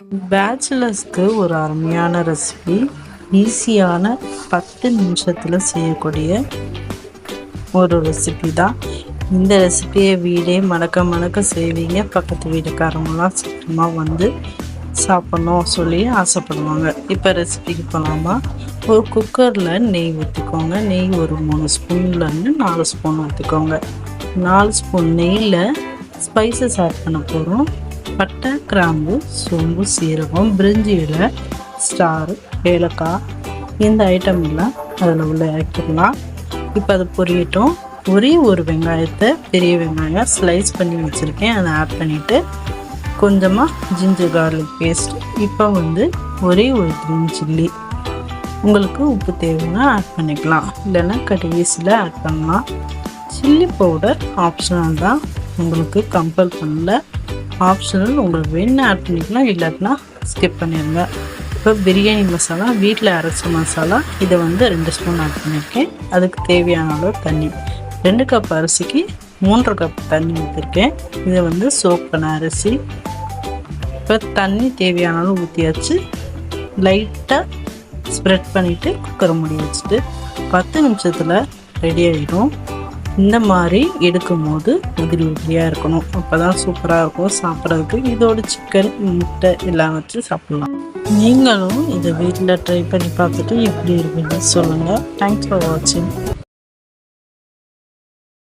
பேச்சுலர்ஸ்க்கு ஒரு அருமையான ரெசிபி ஈஸியான பத்து நிமிஷத்தில் செய்யக்கூடிய ஒரு ரெசிபி தான். இந்த ரெசிபியை வீடே மணக்க மணக்க செய்வீங்க. பக்கத்து வீட்டுக்காரங்களாம் சீக்கிரமாக வந்து சாப்பிட்ணும் சொல்லி ஆசைப்படுவாங்க. இப்போ ரெசிபிக்கு போகலாமா ஒரு குக்கரில் நெய் ஊற்றிக்கோங்க நெய் ஒரு மூணு ஸ்பூன்லேருந்து நாலு ஸ்பூன் ஊற்றிக்கோங்க நாலு ஸ்பூன் நெய்யில் ஸ்பைசஸ் ஆட் பண்ண போகிறோம் பட்டை கிராம்பு சோம்பு சீரகம் பிரிஞ்சி இலை ஸ்டார் ஏலக்காய். இந்த ஐட்டம் எல்லாம் அதில் உள்ள இறக்கிடலாம் இப்போ அது பொரியட்டும். ஒரே ஒரு வெங்காயத்தை பெரிய வெங்காயம் ஸ்லைஸ் பண்ணி வச்சுருக்கேன். அதை ஆட் பண்ணிவிட்டு கொஞ்சமாக ஜிஞ்சர் கார்லிக் பேஸ்ட் இப்போ வந்து ஒரே ஒரு க்ரீன் சில்லி உங்களுக்கு உப்பு தேவைன்னா ஆட் பண்ணிக்கலாம். இல்லைன்னா கடைசியில் ஆட் பண்ணலாம். சில்லி பவுடர் ஆப்ஷனல் தான். உங்களுக்கு கம்பல் பண்ணல. ஆப்ஷனல் உங்களுக்கு வேணும் ஆட் பண்ணிக்கலாம். இல்லாட்டினா ஸ்கிப் பண்ணிடுங்க. இப்போ பிரியாணி மசாலா வீட்டில் அரைச்ச மசாலா இதை வந்து ரெண்டு ஸ்பூன் ஆட் பண்ணியிருக்கேன். அதுக்கு தேவையான அளவு தண்ணி. ரெண்டு கப் அரிசிக்கு மூன்றரை கப் தண்ணி ஊற்றிருக்கேன் இதை வந்து சோப் பண்ண அரிசி. இப்போ தண்ணி தேவையான அளவு ஊற்றியாச்சு லைட்டாக ஸ்ப்ரெட் பண்ணிவிட்டு குக்கரை மூடி வச்சுட்டு பத்து நிமிஷத்தில் ரெடி ஆகிடும் இந்த மாதிரி எடுக்கும்போது உதிரி உதிரியாக இருக்கணும். அப்போ தான் சூப்பராக இருக்கும் சாப்பிட்றதுக்கு. இதோட சிக்கன் முட்டை எல்லாம் வச்சு சாப்பிட்லாம். நீங்களும் இதை வீட்டில் ட்ரை பண்ணி பார்த்துட்டு எப்படி இருக்குன்னு சொல்லுங்கள் தேங்க்ஸ் ஃபார் வாட்சிங்